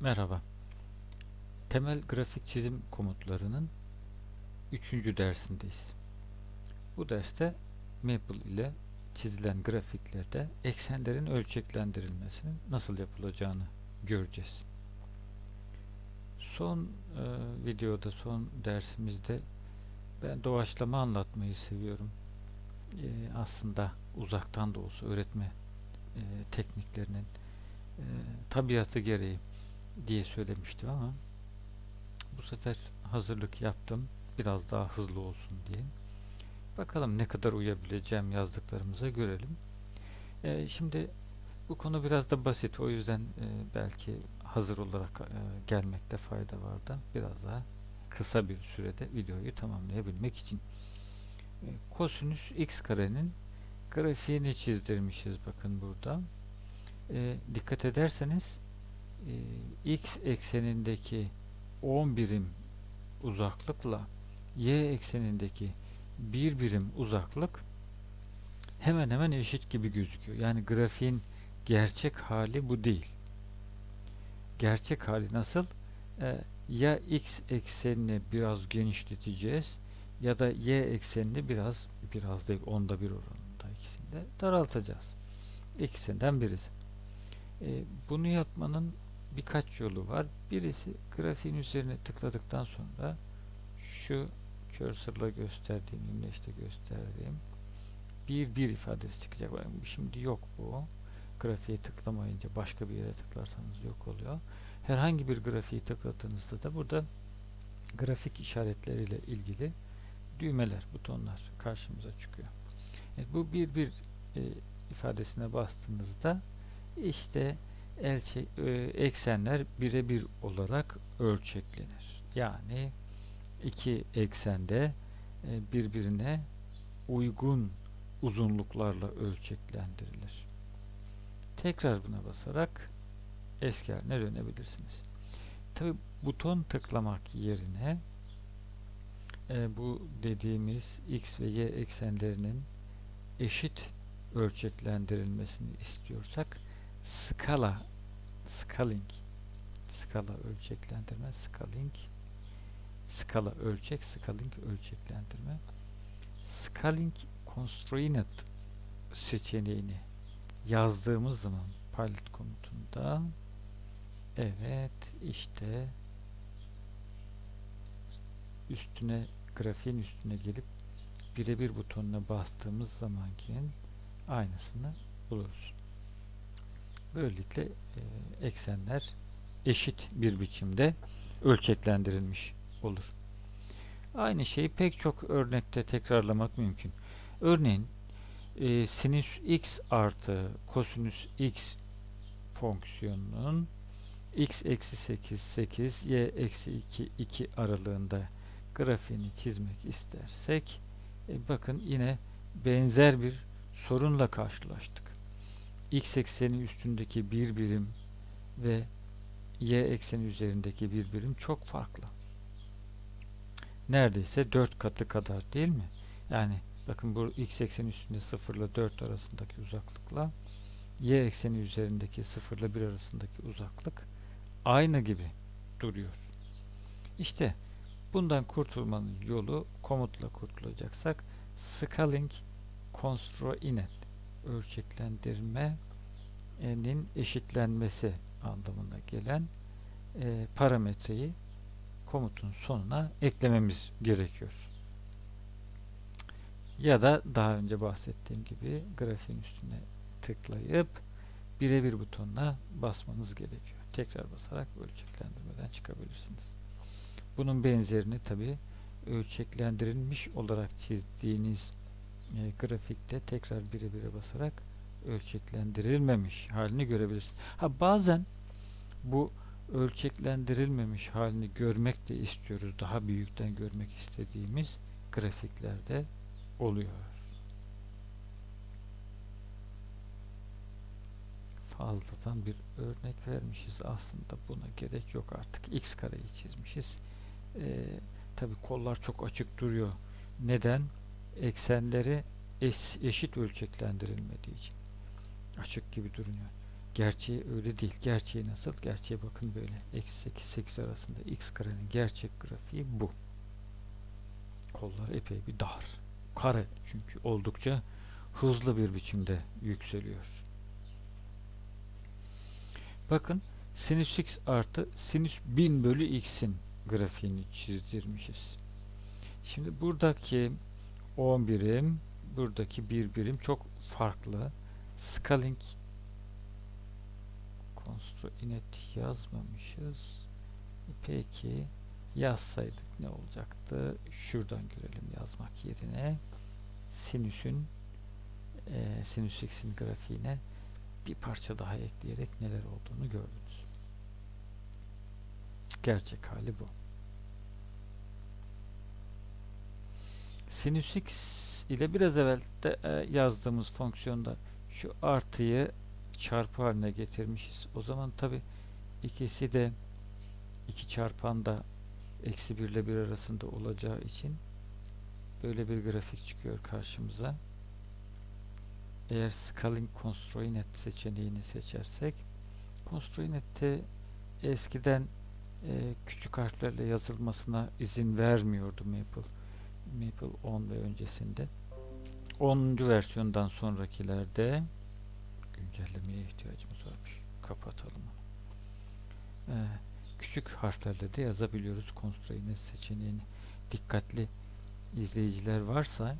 Merhaba. Temel grafik çizim komutlarının 3. dersindeyiz. Bu derste Maple ile çizilen grafiklerde eksenlerin ölçeklendirilmesinin nasıl yapılacağını göreceğiz. Son e, videoda, son dersimizde ben doğaçlama anlatmayı seviyorum. E, aslında uzaktan da olsa öğretme e, tekniklerinin e, tabiatı gereği diye söylemiştim ama bu sefer hazırlık yaptım. Biraz daha hızlı olsun diye. Bakalım ne kadar uyabileceğim yazdıklarımıza görelim. Ee, şimdi bu konu biraz da basit. O yüzden e, belki hazır olarak e, gelmekte fayda var da biraz daha kısa bir sürede videoyu tamamlayabilmek için. E, kosinüs x karenin grafiğini çizdirmişiz bakın burada. E, dikkat ederseniz e, x eksenindeki 10 birim uzaklıkla y eksenindeki 1 birim uzaklık hemen hemen eşit gibi gözüküyor. Yani grafiğin gerçek hali bu değil. Gerçek hali nasıl? E, ya x eksenini biraz genişleteceğiz ya da y eksenini biraz biraz değil onda bir oranında ikisinde daraltacağız. İkisinden birisi. E, bunu yapmanın birkaç yolu var. Birisi grafiğin üzerine tıkladıktan sonra şu cursor'la gösterdiğim, imleçte gösterdiğim bir bir ifadesi çıkacak. Şimdi yok bu. Grafiğe tıklamayınca başka bir yere tıklarsanız yok oluyor. Herhangi bir grafiği tıkladığınızda da burada grafik işaretleriyle ilgili düğmeler, butonlar karşımıza çıkıyor. Evet, bu bir bir e, ifadesine bastığınızda işte elçe, e, eksenler birebir olarak ölçeklenir. Yani iki eksende e, birbirine uygun uzunluklarla ölçeklendirilir. Tekrar buna basarak eski haline dönebilirsiniz. Tabi buton tıklamak yerine e, bu dediğimiz x ve y eksenlerinin eşit ölçeklendirilmesini istiyorsak skala scaling skala ölçeklendirme scaling skala ölçek scaling ölçeklendirme scaling constrained seçeneğini yazdığımız zaman pilot komutunda evet işte üstüne grafiğin üstüne gelip birebir butonuna bastığımız zamankin aynısını buluruz. Böylelikle e, eksenler eşit bir biçimde ölçeklendirilmiş olur. Aynı şeyi pek çok örnekte tekrarlamak mümkün. Örneğin e, sinüs x artı kosinüs x fonksiyonunun x eksi 8 8 y eksi 2 2 aralığında grafiğini çizmek istersek e, bakın yine benzer bir sorunla karşılaştık. X ekseni üstündeki bir birim ve y ekseni üzerindeki bir birim çok farklı. Neredeyse 4 katı kadar değil mi? Yani bakın bu x ekseni üstünde 0 ile 4 arasındaki uzaklıkla y ekseni üzerindeki 0 ile 1 arasındaki uzaklık aynı gibi duruyor. İşte bundan kurtulmanın yolu komutla kurtulacaksak scaling constraint ölçeklendirmenin eşitlenmesi anlamına gelen e, parametreyi komutun sonuna eklememiz gerekiyor. Ya da daha önce bahsettiğim gibi grafiğin üstüne tıklayıp birebir butonuna basmanız gerekiyor. Tekrar basarak ölçeklendirmeden çıkabilirsiniz. Bunun benzerini tabi ölçeklendirilmiş olarak çizdiğiniz e, grafikte tekrar birebire basarak ölçeklendirilmemiş halini görebilirsiniz. Ha bazen bu ölçeklendirilmemiş halini görmek de istiyoruz. Daha büyükten görmek istediğimiz grafiklerde oluyor. Fazladan bir örnek vermişiz. Aslında buna gerek yok artık. X kareyi çizmişiz. Ee, Tabi kollar çok açık duruyor. Neden? Eksenleri eş, eşit ölçeklendirilmediği için. Açık gibi duruyor. Gerçeği öyle değil. Gerçeği nasıl? Gerçeğe bakın böyle. Eksi 8 8 arasında x karenin gerçek grafiği bu. Kollar epey bir dar. Kare çünkü oldukça hızlı bir biçimde yükseliyor. Bakın sinüs x artı sinüs 1000 bölü x'in grafiğini çizdirmişiz. Şimdi buradaki 10 birim, buradaki 1 birim çok farklı. Scaling constraint yazmamışız. Peki yazsaydık ne olacaktı? Şuradan görelim yazmak yerine. Sinüsün e, sinüs x'in grafiğine bir parça daha ekleyerek neler olduğunu gördünüz. Gerçek hali bu. Sinüs x ile biraz evvel de e, yazdığımız fonksiyonda şu artıyı çarpı haline getirmişiz. O zaman tabi ikisi de iki çarpan da eksi 1 ile 1 arasında olacağı için böyle bir grafik çıkıyor karşımıza. Eğer scaling constraint seçeneğini seçersek constraint'te eskiden e, küçük harflerle yazılmasına izin vermiyordu Maple. Maple 10 ve öncesinde. 10. versiyondan sonrakilerde güncellemeye ihtiyacımız varmış. Kapatalım onu. Ee, küçük harflerle de yazabiliyoruz constraint seçeneğini. Dikkatli izleyiciler varsa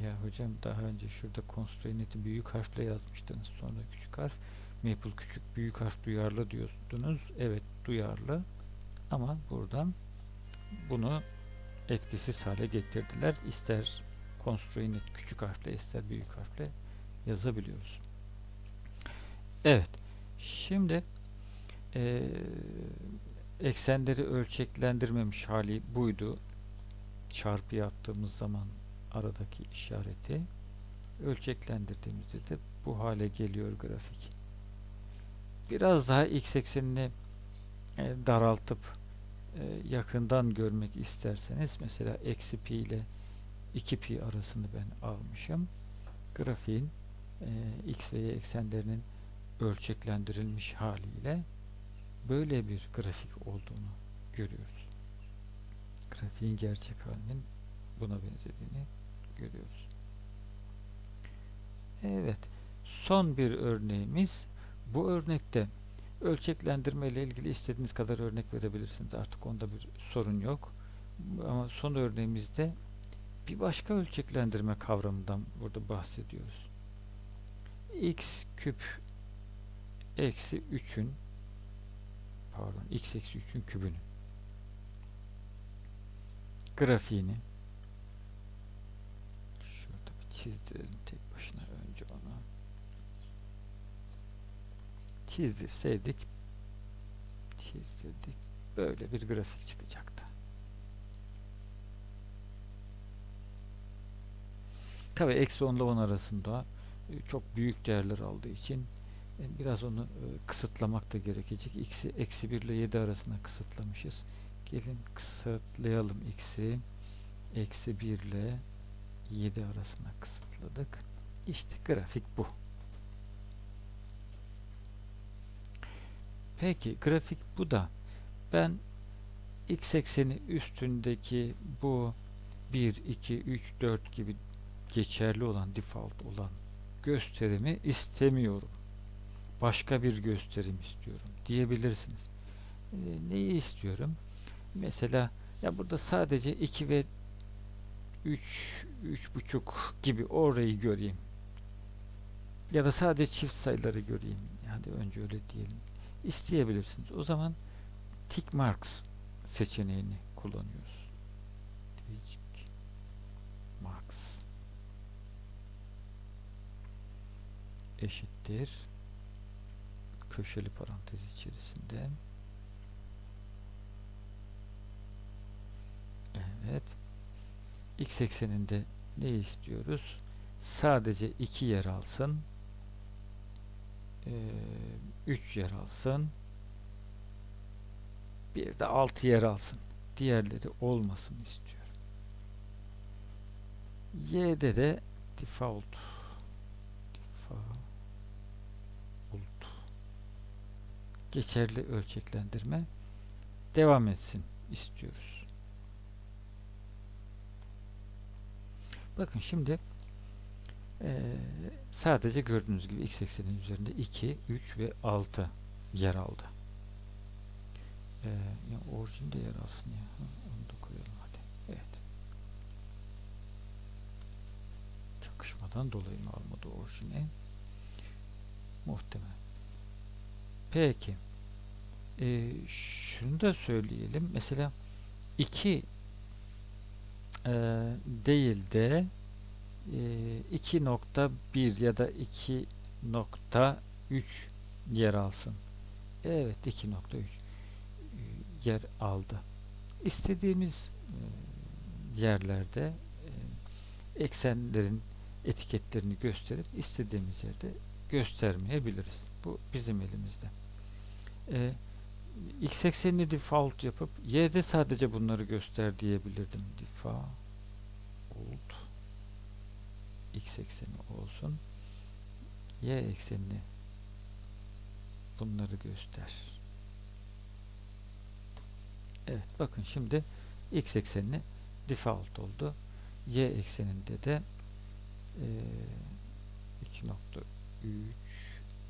ya hocam daha önce şurada constraint'i büyük harfle yazmıştınız. Sonra küçük harf. Maple küçük büyük harf duyarlı diyordunuz. Evet duyarlı. Ama buradan bunu etkisiz hale getirdiler. İster constraint küçük harfle ister büyük harfle yazabiliyoruz. Evet. Şimdi e, eksenleri ölçeklendirmemiş hali buydu. Çarpı attığımız zaman aradaki işareti ölçeklendirdiğimizde de bu hale geliyor grafik. Biraz daha x eksenini daraltıp yakından görmek isterseniz mesela eksi pi ile 2 pi arasını ben almışım. Grafiğin e, x ve y eksenlerinin ölçeklendirilmiş haliyle böyle bir grafik olduğunu görüyoruz. Grafiğin gerçek halinin buna benzediğini görüyoruz. Evet. Son bir örneğimiz. Bu örnekte ölçeklendirme ile ilgili istediğiniz kadar örnek verebilirsiniz. Artık onda bir sorun yok. Ama son örneğimizde bir başka ölçeklendirme kavramından burada bahsediyoruz. x küp eksi 3'ün pardon x eksi 3'ün kübünün grafiğini şurada bir çizdirelim tek başına önce onu çizdirseydik çizdirdik böyle bir grafik çıkacaktı. Tabi eksi 10 ile 10 arasında e, çok büyük değerler aldığı için e, biraz onu e, kısıtlamak da gerekecek. X'i eksi 1 ile 7 arasına kısıtlamışız. Gelin kısıtlayalım x'i. Eksi 1 ile 7 arasına kısıtladık. İşte grafik bu. Peki grafik bu da ben x ekseni üstündeki bu 1, 2, 3, 4 gibi geçerli olan default olan gösterimi istemiyorum. Başka bir gösterim istiyorum diyebilirsiniz. E, neyi istiyorum? Mesela ya burada sadece 2 ve 3 3,5 gibi orayı göreyim. Ya da sadece çift sayıları göreyim. Hadi önce öyle diyelim. İsteyebilirsiniz. O zaman tick marks seçeneğini kullanıyoruz. Tick marks eşittir. Köşeli parantez içerisinde evet. X ekseninde ne istiyoruz? Sadece 2 yer alsın 3 yer alsın. Bir de 6 yer alsın. Diğerleri olmasın istiyorum. Y'de de default. Default. Geçerli ölçeklendirme devam etsin istiyoruz. Bakın şimdi eee, sadece gördüğünüz gibi x eksenin üzerinde 2, 3 ve 6 yer aldı. Eee ya orijinde yer alsın ya. Onu da koyalım hadi. Evet. Çakışmadan dolayı mı almadı orijine? Muhtemel. Peki. Eee, şunu da söyleyelim. Mesela 2 eee, değil de 2.1 ya da 2.3 yer alsın. Evet 2.3 eee, yer aldı. İstediğimiz eee, yerlerde eee, eksenlerin etiketlerini gösterip istediğimiz yerde göstermeyebiliriz. Bu bizim elimizde. X eksenini default yapıp y'de sadece bunları göster diyebilirdim. Default x ekseni olsun. Y eksenini bunları göster. Evet bakın şimdi x eksenini default oldu. Y ekseninde de eee 2.3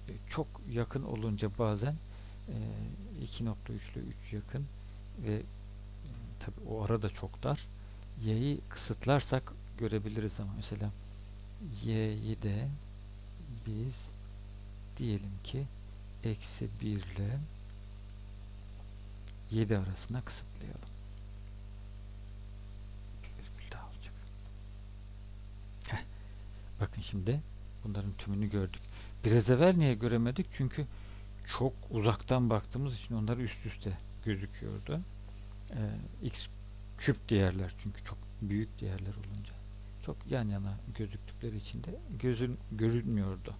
e, çok yakın olunca bazen e, 2.3 ile 3 yakın ve tabi o arada çok dar. Y'yi kısıtlarsak görebiliriz ama mesela Y'yi de biz diyelim ki eksi 1 ile 7 arasına kısıtlayalım. Bakın şimdi bunların tümünü gördük. Biraz evvel niye göremedik? Çünkü çok uzaktan baktığımız için onlar üst üste gözüküyordu. Ee, x küp değerler çünkü çok büyük değerler olunca çok yan yana gözüktükleri için de gözün görünmüyordu.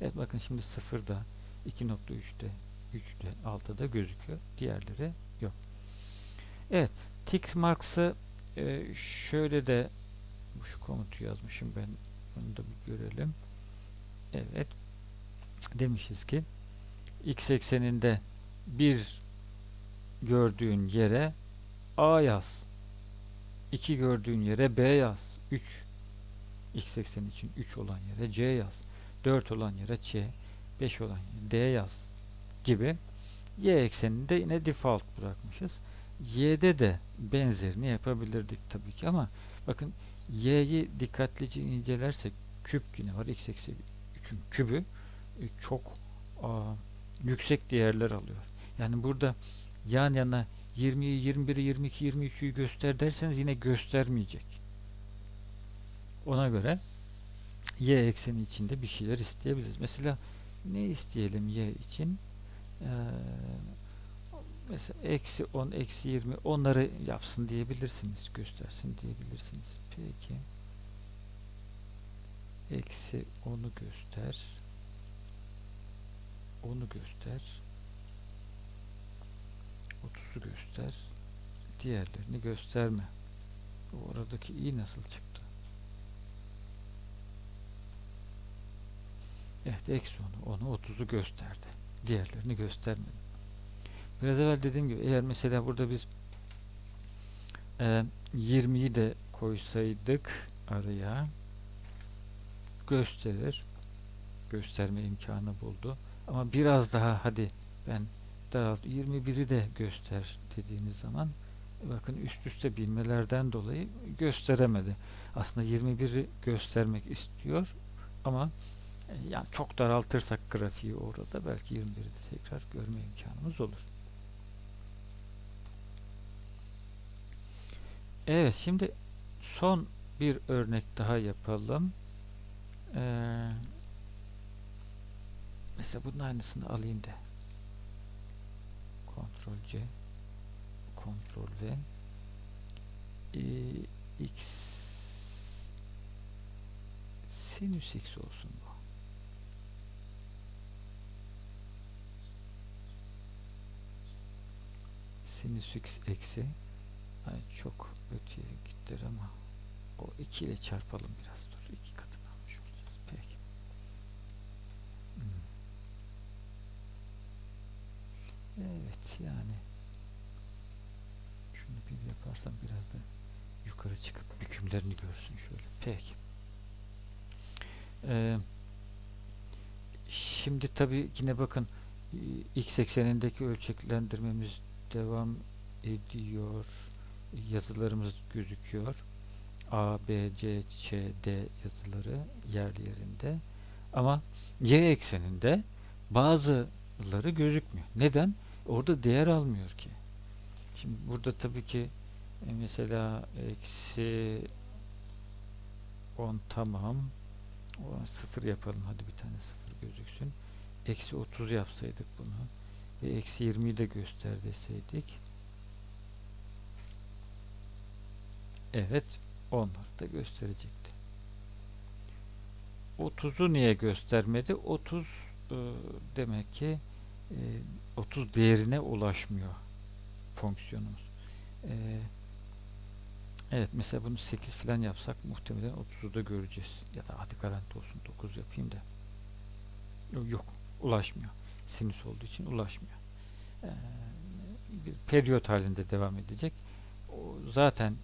Evet bakın şimdi 0'da 2.3'te 3'te 6'da gözüküyor. Diğerleri yok. Evet. Tick marks'ı e, şöyle de şu komutu yazmışım ben. Bunu da bir görelim. Evet. Demişiz ki x ekseninde bir gördüğün yere A yaz. 2 gördüğün yere B yaz. 3 x ekseni için 3 olan yere C yaz. 4 olan yere C, 5 olan yere D yaz gibi y ekseninde yine default bırakmışız. Y'de de benzerini yapabilirdik tabii ki ama bakın y'yi dikkatlice incelersek küp yine var. x eksi 3'ün kübü e, çok aa, yüksek değerler alıyor. Yani burada yan yana 20'yi, 21'i, 22, 23'ü göster derseniz yine göstermeyecek. Ona göre y ekseni içinde bir şeyler isteyebiliriz. Mesela ne isteyelim y için? Ee, mesela eksi 10, eksi 20 onları yapsın diyebilirsiniz. Göstersin diyebilirsiniz. Peki. Eksi 10'u göster. Onu göster. 30'u göster. Diğerlerini gösterme. O aradaki i nasıl çıktı? Evet eksi 10'u, onu 30'u gösterdi. Diğerlerini göstermedi. Biraz evvel dediğim gibi eğer mesela burada biz e, 20'yi de koysaydık araya gösterir. Gösterme imkanı buldu. Ama biraz daha hadi ben daralt 21'i de göster dediğiniz zaman bakın üst üste bilmelerden dolayı gösteremedi. Aslında 21'i göstermek istiyor ama e, yani çok daraltırsak grafiği orada belki 21'i de tekrar görme imkanımız olur. Evet şimdi son bir örnek daha yapalım. Ee, mesela bunun aynısını alayım da. Ctrl C Ctrl V ee, X sinüs X olsun bu. Sinüs X eksi Ay çok öteye gittiler ama o 2 ile çarpalım biraz dur. 2 katını Evet yani şunu bir yaparsam biraz da yukarı çıkıp bükümlerini görsün şöyle. Peki. Ee, şimdi tabi yine bakın x eksenindeki ölçeklendirmemiz devam ediyor. Yazılarımız gözüküyor. A, B, C, Ç, D yazıları yerli yerinde. Ama y ekseninde bazıları gözükmüyor. Neden? Orada değer almıyor ki. Şimdi burada tabii ki e, mesela eksi 10 tamam. O sıfır yapalım. Hadi bir tane sıfır gözüksün. Eksi 30 yapsaydık bunu ve eksi 20'yi de göster deseydik evet onları da gösterecekti. 30'u niye göstermedi? 30 e, demek ki e, 30 değerine ulaşmıyor fonksiyonumuz. E, evet mesela bunu 8 falan yapsak muhtemelen 30'u da göreceğiz. Ya da hadi garanti olsun 9 yapayım da. Yok ulaşmıyor. Sinüs olduğu için ulaşmıyor. E, bir periyot halinde devam edecek. O zaten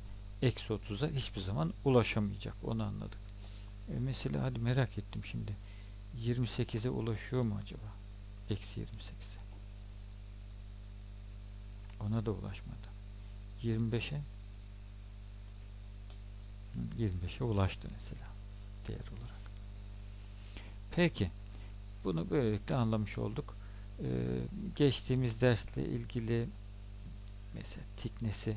eksi 30'a hiçbir zaman ulaşamayacak. Onu anladık. E mesela hadi merak ettim şimdi. 28'e ulaşıyor mu acaba? Eksi 28'e. Ona da ulaşmadı. 25'e 25'e ulaştı mesela. Değer olarak. Peki. Bunu böylelikle anlamış olduk. Ee, geçtiğimiz dersle ilgili mesela tiknesi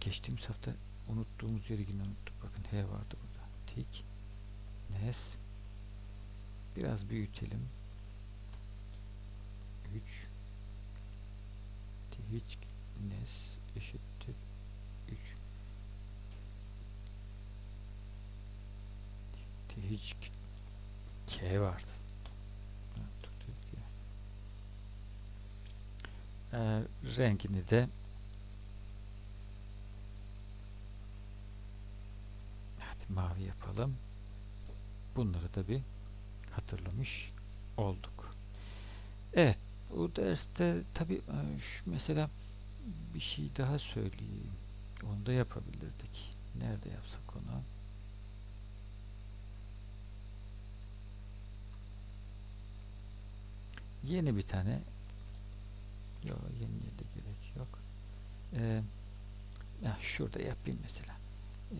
geçtiğimiz hafta unuttuğumuz yeri yine unuttuk. Bakın H vardı burada. Tik nes biraz büyütelim. 3 hiç nes eşittir 3 hiç K vardı. Ee, rengini de hadi mavi yapalım. Bunları da bir hatırlamış olduk. Evet bu derste tabi şu mesela bir şey daha söyleyeyim. Onu da yapabilirdik. Nerede yapsak onu? Yeni bir tane yok yeniye de gerek yok. Ee, ya şurada yapayım mesela. Ee,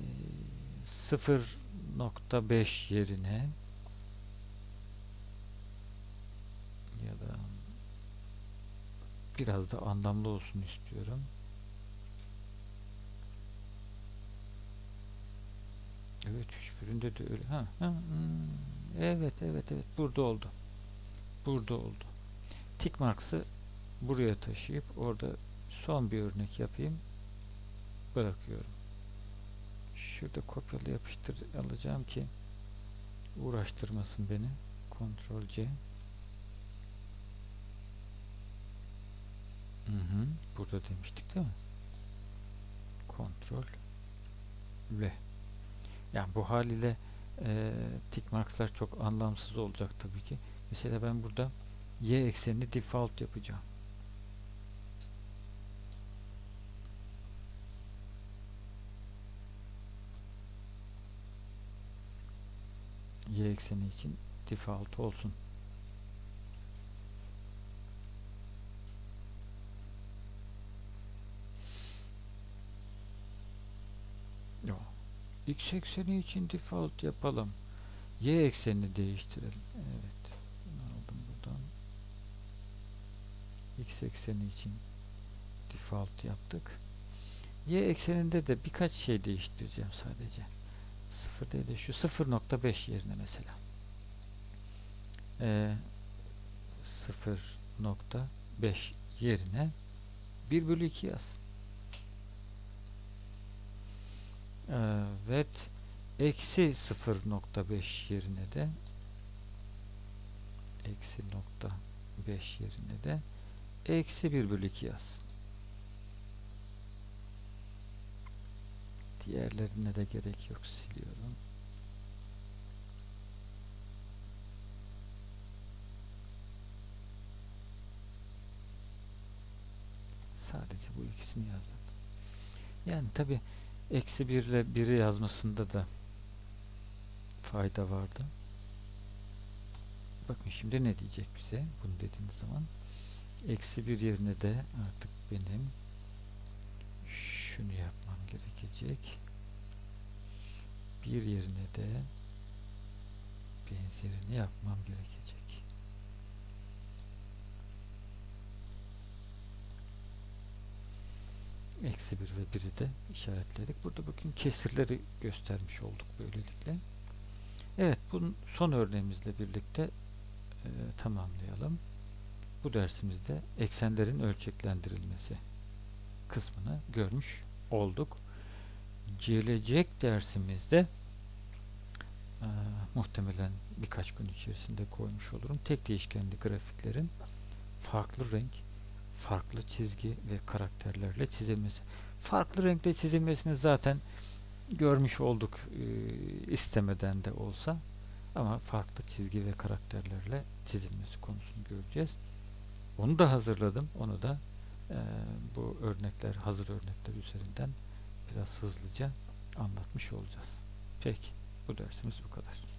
0.5 yerine ya da biraz da anlamlı olsun istiyorum. Evet hiçbirinde de öyle. Ha, ha, hmm, evet evet evet burada oldu. Burada oldu. Tick marks'ı buraya taşıyıp orada son bir örnek yapayım. Bırakıyorum. Şurada kopyala yapıştır alacağım ki uğraştırmasın beni. Ctrl C. Hı hı. Burada demiştik değil mi? Ctrl V. Yani bu haliyle e, tick markslar çok anlamsız olacak tabii ki. Mesela ben burada y eksenini default yapacağım. y ekseni için default olsun. X ekseni için default yapalım. Y eksenini değiştirelim. Evet. Bunu aldım buradan. X ekseni için default yaptık. Y ekseninde de birkaç şey değiştireceğim sadece. 0 değil de şu 0.5 yerine mesela. Ee, 0.5 yerine 1 bölü 2 yaz. Ee, evet. Eksi 0.5 yerine de eksi nokta 5 yerine de eksi 1 bölü 2 yaz. Diğerlerine de gerek yok. Siliyorum. Sadece bu ikisini yazdım. Yani tabi eksi 1 ile 1'i yazmasında da fayda vardı. Bakın şimdi ne diyecek bize bunu dediğiniz zaman. Eksi 1 yerine de artık benim şunu yapmam gerekecek. Bir yerine de benzerini yapmam gerekecek. Eksi 1 ve 1'i de işaretledik. Burada bakın kesirleri göstermiş olduk böylelikle. Evet, bunun son örneğimizle birlikte e, tamamlayalım. Bu dersimizde eksenlerin ölçeklendirilmesi kısmını görmüş olduk. Gelecek dersimizde e, muhtemelen birkaç gün içerisinde koymuş olurum. Tek değişkenli grafiklerin farklı renk, farklı çizgi ve karakterlerle çizilmesi. Farklı renkte çizilmesini zaten görmüş olduk e, istemeden de olsa ama farklı çizgi ve karakterlerle çizilmesi konusunu göreceğiz. Onu da hazırladım. Onu da e, bu örnekler, hazır örnekler üzerinden biraz hızlıca anlatmış olacağız. Peki, bu dersimiz bu kadar.